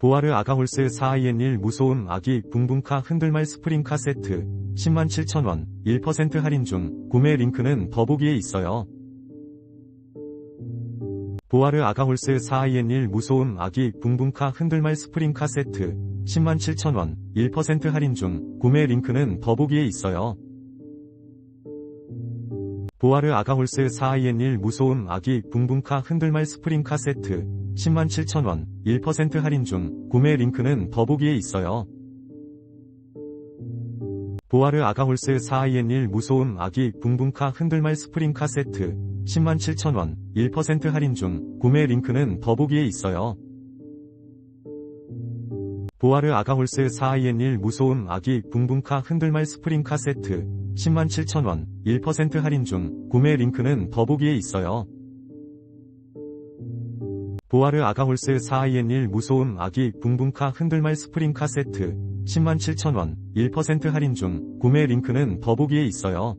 보아르 아가홀스 4IN1 무소음 아기 붕붕카 흔들말 스프링 카세트 107,000원 1% 할인 중 구매 링크는 더보기에 있어요. 보아르 아가홀스 4IN1 무소음 아기 붕붕카 흔들말 스프링 카세트 107,000원 1% 할인 중 구매 링크는 더보기에 있어요. 보아르 아가홀스 4IN1 무소음 아기 붕붕카 흔들말 스프링 카세트 107,000원 1% 할인 중 구매 링크는 더보기에 있어요. 보아르 아가홀스 4IN1 무소음 아기 붕붕카 흔들말 스프링 카세트 107,000원 1% 할인 중 구매 링크는 더보기에 있어요. 보아르 아가홀스 4IN1 무소음 아기 붕붕카 흔들말 스프링 카세트 107,000원 1% 할인 중 구매 링크는 더보기에 있어요. 보아르 아가홀스 4IN1 무소음 아기 붕붕카 흔들말 스프링 카세트 107,000원 1% 할인 중 구매 링크는 더보기에 있어요.